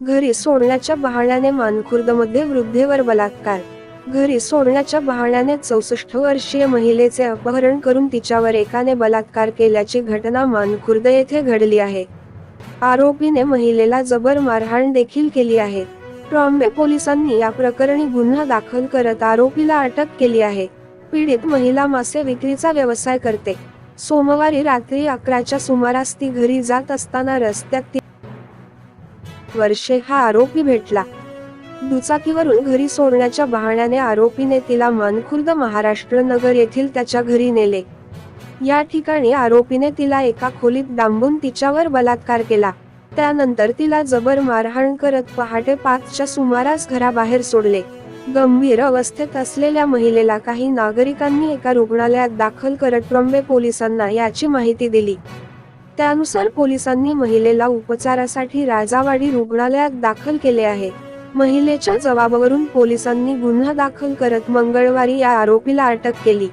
घरी सोडण्याच्या बहाण्याने मानखुर्दमध्ये वृद्धेवर बलात्कार. घरी सोडण्याच्या बहाण्याने चौसष्ट वर्षीय महिलेचे अपहरण करून तिच्यावर एकाने बलात्कार केल्याची घटना मानखुर्द येथे घडली आहे. आरोपीने महिलेला जबर मारहाण देखील केली आहे. ट्रॉम्बे पोलिसांनी या प्रकरणी गुन्हा दाखल करत आरोपीला अटक केली आहे. पीडित महिला मासे विक्रीचा व्यवसाय करते. सोमवारी रात्री अकराच्या सुमारास ती घरी जात असताना रस्त्यात वर्षे हा आरोपी भेटला. दुचाकीवरून घरी सोडण्याच्या बहाण्याने आरोपीने तिला मानखुर्द महाराष्ट्र नगर येथील त्याच्या घरी नेले. या ठिकाणी आरोपीने तिला एका खोलीत डांबून तिच्यावर बलात्कार केला. त्यानंतर तिला जबर मारहाण करत पहाटे पाचच्या सुमारास घराबाहेर सोडले. गंभीर अवस्थेत असलेल्या महिलेला काही नागरिकांनी एका रुग्णालयात दाखल करत ट्रम्बे पोलिसांना याची माहिती दिली. त्यानुसार पोलिसांनी महिलेला उपचारासाठी राजावाडी रुग्णालयात दाखल केले आहे. महिलेच्या जबाबावरून पोलिसांनी गुन्हा दाखल करत मंगळवारी या आरोपीला अटक केली.